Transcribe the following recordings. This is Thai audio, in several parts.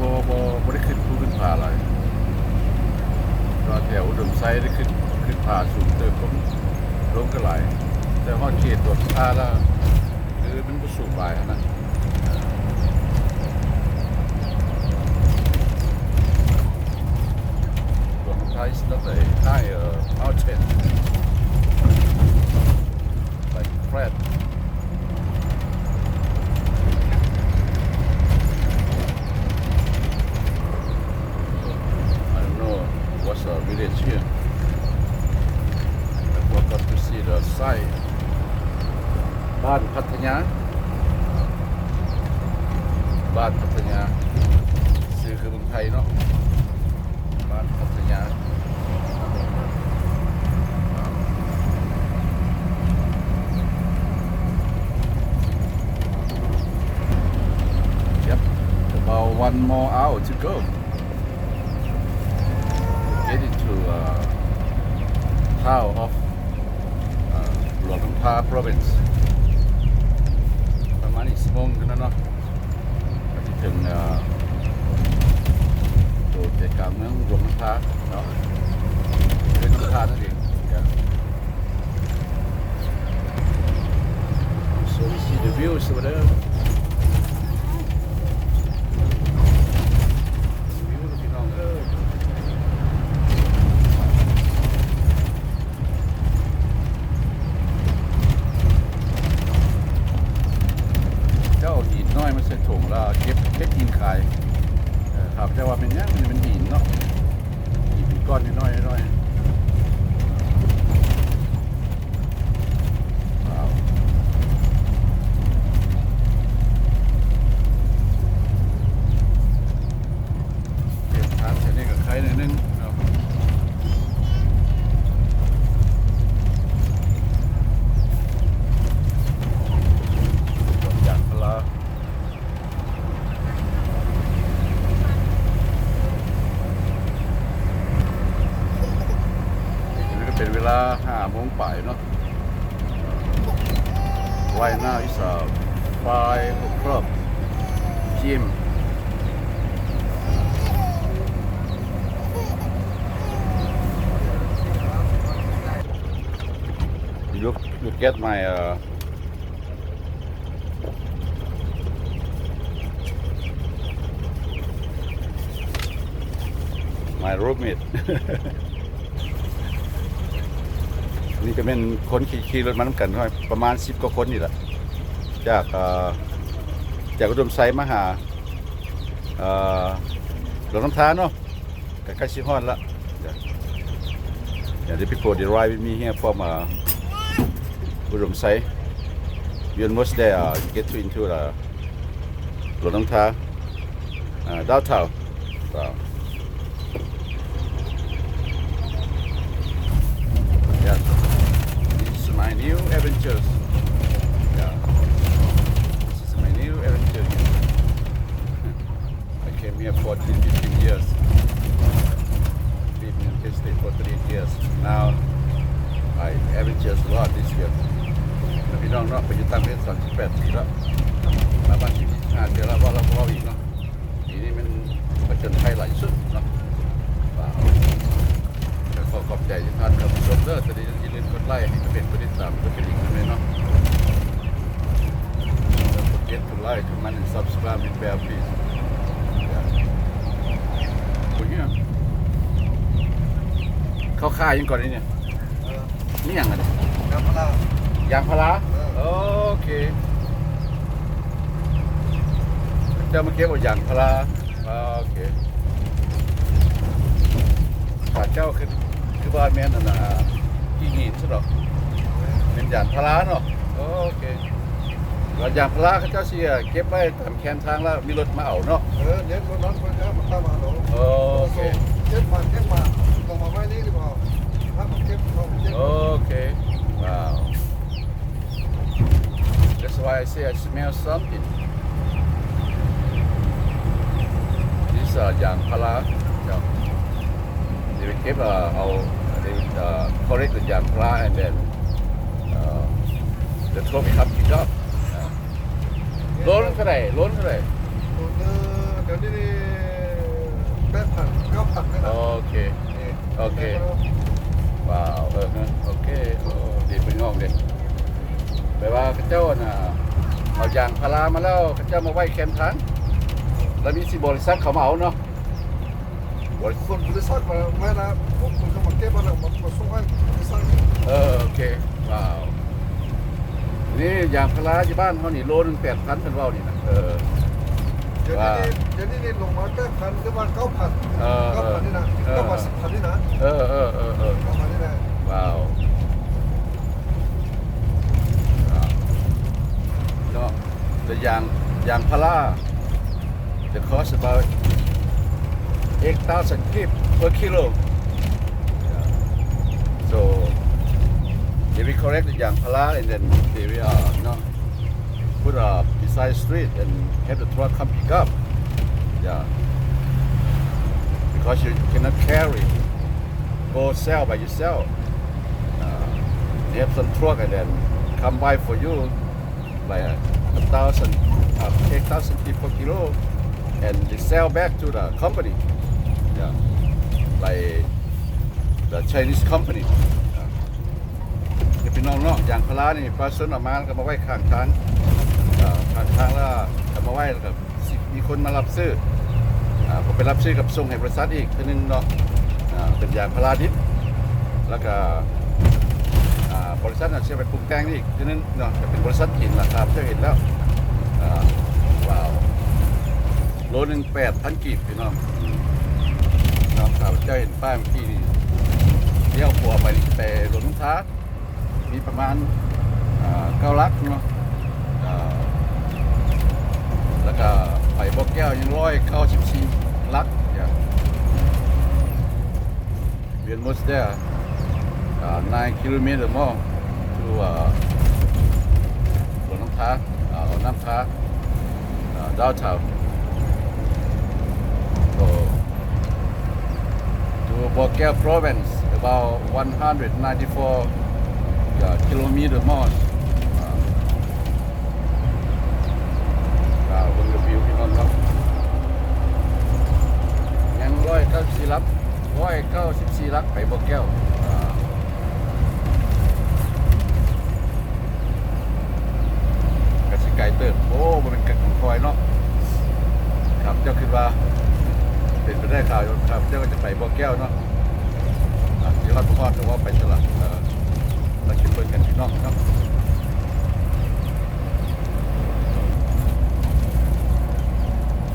บอบอบได้ขึ้นภูขึ้นผาอะไรก็แถวอุดมไซด์ได้ขึ้นขึ้นผาสูงเติมลงลงก็หลายแต่ฮองเขตตรวจผาแล้วคือมันก็สูงไปนะ Guangtai is not a high uh, mountain like Fred. I don't know what's the village here. I forgot to see the site. บ้านพัทยาบ้านพัทยาซื้อคือเมืองไทยเนาะบ้านพัทยา Yep, about one more hour to go. Get into uh, town of uh, หลวงพา province ประมาณอีกชั่วโมงกันแล้วเนาะก็จะถึงเอ่อ ตัวใจกลางเมืองรวม น้ำพาเนาะเป็นน้ำพานั่นเอง yeah. so we see the views over there View พี่น้องเอ้ยเจ้าหินน้อยมาใส่ถุงแล้วเก็บเก็บกินขาย เออครับแต่ว่าเป็นเนี้ยมันเป็นหินเนาะหินเป็นก้อนน้อยๆน้อยๆว้าวเก็บทานเสร็จนี่กับใครหน่อยนึงเนาะอยากพลา นี่ก็เป็นเวลา ห้าโมงป่ายเนาะ Right now is uh, five o'clock p.m. You look, look at my uh, my roommate นี่ก็เป็นคนขี่ขี่รถมาน้ำกันประมาณสิบกว่าคนนี่แหละจากจากอุดมไซมาหาหลวงน้ำท้าเนาะกใกล้ชิฮอนละอย่างที่พี่โกดีไรวิมีเฮียฟอมาอุดมไซด์ you almost there uh, get to into the หลวงน้ำท้า uh, downtown wow. Yeah. This is my new adventures. Yeah. This is my new adventure. I came here 14, 15 years. Lived in this state for three years. Now I adventures a lot this year. แล้วพี่น้องเนาะไปอยู่ต่างประเทศ38ปีแล้วมาบ้านที่ห้าเดือนแล้วว่าเราก็เอาอีกเนาะปีนี้มันประจนภัยหลายสุดเนาะว้าวก็ขอขอบใจที่ท่านครับชมเด้อจะได้อย่าลืมกดไลค์ให้เป็นกด ติดตามกดกระดิ่งด้วยเนาะ Don't forget to like, comment and subscribe in bear please. Yeah. โอ้ยเนี่ยเขาขายยังก่อนนี่เนี่ยนี่ยังไงยครับพระยางพาราโอเคเจ้าเมื่อกี้บอกยางพาราโอเคขาเจ้าคือคือบ้านแม่นน่ะนะกี่หินใช่หรอ ยางพาราเนาะโอเคแล้วยางพาราเขาเจ้าเสียเก็บไว้ทำแคนทางแล้วมีรถมาเอาเนาะเออเดี๋ยวคนนั้นคนนี้มาเข้ามาหนูโอเคเก็บมาเก็บมาต้องมาไว้นี่หรือเปล่าถ้ามันเก็บต้องเก็บโอเคว้าว That's why I say I smell something This uh, ยางพาราเจ้า they will keep uh, our they will uh, collect the ยางพารา and then uh, the truck will come pick up ล้นเท่าไหร่ล้นเท่าไหร่เดี๋ยวนี้แปดพันเก้าพันนี่นะโอเค โอเค ว้าว เออฮะโอเคโอ้ดีเป็นงอกเด็แปลว่าเข้าเจ้าน่ะเอายางพารามาแล้วเข้าเจ้ามาไว้แคมป์ทางแล้วมีสิบริษัทเขามาเอาเนาะบริษัทคนบริษัทมาไม่นะผมคนก็มาเก็บมาแล้วมามาส่งให้บริษัทเออโอเค ว้าว นี่ยางพาราที่บ้านเขานี่โลนึงแปดพันเป็นว่าวนี่นะเออ เดี๋ยวนี้เดี๋ยวนี้นี่ลงมาแปดพันก็มาเก้าพันเออเก้าพันนี่นะเออ เก้าพันสิบพันนี่นะเออเออเออเออเก้าพันนี่นะว้าวอ่าเนาะแต่ยางยางพารา the cost about 8,000 kip per kilo the yang pala and then they uh, you know, put uh, beside street and have the truck come pick up yeah because you cannot carry go sell by yourself. Uh, they have some truck and then come by for you like a, a thousand, uh, eight thousand per kilo, and they sell back to the company. Yeah, like the Chinese company. จะเป็นน้องๆอย่างพลานี่ปลาสนออกมาแล้วก็มาไหว้ข้างทางข้างทางแล้วก็มาไหว้แล้วก็มีคนมารับซื้ออผมไปรับซื้อกับส่งให้บริษัทอีกทีนึงเนาะเป็นอย่างพาราดิบแล้วก็บริษัทน่ะเชื่อไปปรุงแต่งนี่อีกทีนึงเนาะจะเป็นบริษัทหินนะครับเจ้าเห็นแล้วอ่าว้าวโลหนึ่งแปดพันกีบพี่น้องอืมเนาะครับเจ้าเห็นป้ายเมื่อกี้นี่เลี้ยวขวาไปนี่ไปหลวงท้า มีประมาณเก้าลักเนาะแล้วก็ไผ่บอกแก้วยังร้อยเก้าสิบสี่ลักอย่างเวียนมดเดอร์9 kilometer more to เอ่อหลวงน้ำท้าเอ่อน้ำท้าดาวเทา so to Bokel province about 194 uh, kilometer more. Uh, อ่าบนกับวิวพี่น้องครับยังร้อยเก้าสิบสี่ลักร้อยเก้าสิบสี่ลักไปบ่อแก้วอ่ากระสิไก่เติบโอ้มันเป็นกัดของคอยเนาะครับเจ้าคิดว่าเป็นไปได้ข่าวอยู่ครับเจ้าก็จะไปบ่อแก้วเนาะอะเดี๋ยวเราพ่อจะว่าไปตลาดเอ่อ เราคิดเบิ่งกั นพี่น้องเนาะ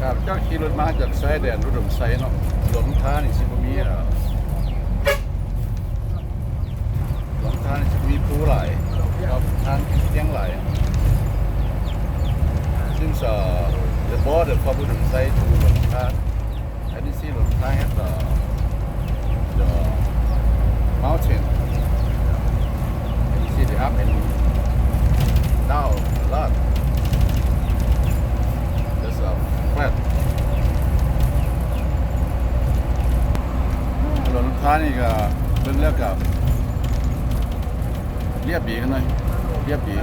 ครับเจ้าขี่รถมาจากไซแดนรุดมไซเนาะหลงท่านี่สิบมีอะหลงท่านี่สิมีผู้หลายเราทางเตียงหลายซึ่งส the border from รุดมไซ to หลวงท่า and you see หลวงท่า have the the mountain and you see the up and down a lot. There's a flat. ถนนท้านี่ก็เบิ่งแล้วกับเรียบดีกันหน่อยเรียบดี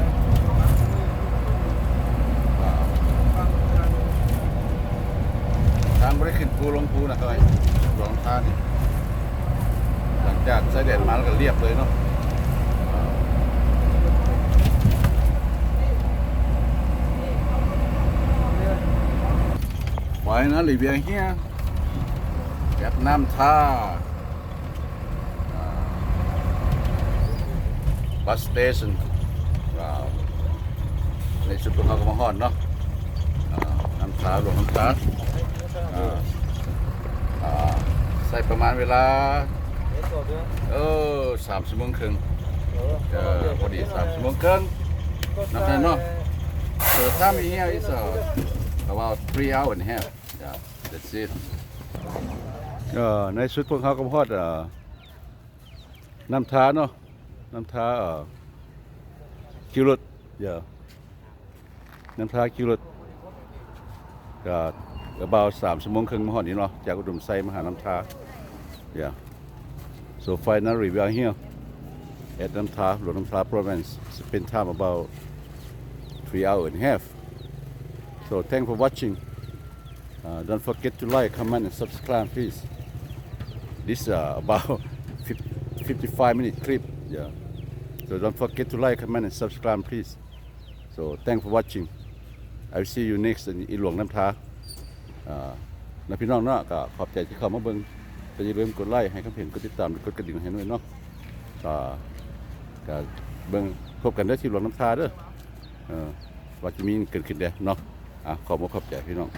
ว้าวทางบริขึ้นภูลงภูนะครับไอ้หลวงท่านี่หลังจากใส่แดดมาแล้วก็เรียบเลยเนาะ ไปนั่ nó lì biển here. Việt Nam Tha. bus station ในสุดพวกเขาก็มาหอนเนาะน้ำตาหลวงน้ำตาใส่ประมาณเวลา เออสามสิบวโมงครึ่งเออพอดีสามสิบวโมงครึ่งนับได้เนาะ so time here is uh, about three hours and a half ครับ that's it เอ่อในชุดพวกเขาก็พอดเอ่อน้ำท้าเนาะน้ำท้าเอ่อคิวรถเยอะน้ำท้าคิวรถก็ก็บาสามชั่วโมงครึ่งมาหอดนี้เนาะจากอุดมไซมหาน้ำท้าเ yeah so finally we are here at น้ำท้าหลวงน้ำท้า province spend time about three hour and a half so thank for watching Uh, don't forget to like, comment, and subscribe, please. This uh, about 50, 55 minute clip. Yeah. So don't forget to like, comment, and subscribe, please. So thanks for watching. I will see you next in อีหลวงน้ำทาอ่านะพี่น้องเนาะก็ขอบใจที่เข้ามาเบิ่งแต่อย่าลืมกดไลค์ให้คำเห็นกดติดตามกดกระดิ่งให้ด้วยเนาะก็ก็เบิ่งพบกันได้ที่หลวงน้ำทาเด้อเออว่าจะมีเกิดขึ้นเด้เนาะอะขอบคุณขอบใจพี่น้อง